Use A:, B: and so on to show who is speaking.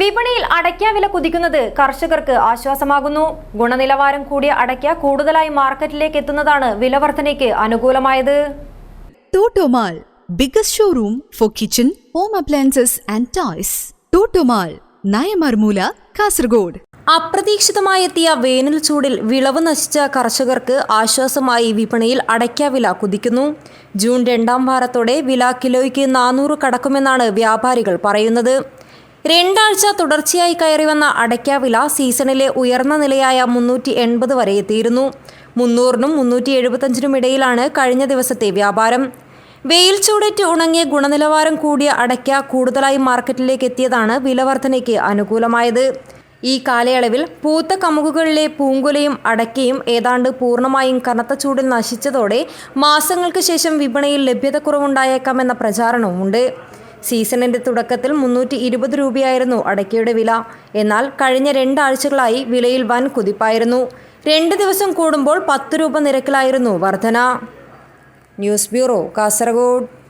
A: വിപണിയിൽ അടയ്ക്ക വില കുതിക്കുന്നത് കർഷകർക്ക് ആശ്വാസമാകുന്നു. ഗുണനിലവാരം കൂടിയ അടയ്ക്ക കൂടുതലായി മാർക്കറ്റിലേക്ക് എത്തുന്നതാണ് വില വർധനയ്ക്ക് അനുകൂലമായത്.
B: Totomall biggest showroom for kitchen home appliances and toys. Totomall Nayamarmoola Kasaragod
A: അപ്രതീക്ഷിതമായെത്തിയ വേനൽ ചൂടിൽ വിളവ് നശിച്ച കർഷകർക്ക് ആശ്വാസമായി വിപണിയിൽ അടയ്ക്ക വില കുതിക്കുന്നു. ജൂൺ രണ്ടാം വാരത്തോടെ വില കിലോയ്ക്ക് നാനൂറ് കടക്കുമെന്നാണ് വ്യാപാരികൾ പറയുന്നത്. രണ്ടാഴ്ച തുടർച്ചയായി കയറി വന്ന അടയ്ക്കാവില സീസണിലെ ഉയർന്ന നിലയായ മുന്നൂറ്റി എൺപത് വരെ എത്തിയിരുന്നു. മുന്നൂറിനും മുന്നൂറ്റി എഴുപത്തഞ്ചിനും ഇടയിലാണ് കഴിഞ്ഞ ദിവസത്തെ വ്യാപാരം. വെയിൽ ചൂടേറ്റ് ഉണങ്ങിയ ഗുണനിലവാരം കൂടിയ അടയ്ക്ക കൂടുതലായി മാർക്കറ്റിലേക്ക് എത്തിയതാണ് വിലവർധനയ്ക്ക് അനുകൂലമായത്. ഈ കാലയളവിൽ പൂത്ത കമുകുകളിലെ പൂങ്കുലയും അടയ്ക്കയും ഏതാണ്ട് പൂർണമായും കനത്ത ചൂടിൽ നശിച്ചതോടെ മാസങ്ങൾക്ക് ശേഷം വിപണിയിൽ ലഭ്യതക്കുറവുണ്ടായേക്കാമെന്ന പ്രചാരണവുമുണ്ട്. സീസണിന്റെ തുടക്കത്തിൽ മുന്നൂറ്റി ഇരുപത് രൂപയായിരുന്നു അടയ്ക്കയുടെ വില. എന്നാൽ കഴിഞ്ഞ രണ്ടാഴ്ചകളായി വിലയിൽ വൻ കുതിപ്പായിരുന്നു. രണ്ട് ദിവസം കൂടുമ്പോൾ പത്ത് രൂപ നിരക്കിലായിരുന്നു വർധന. News bureau Kasaragod.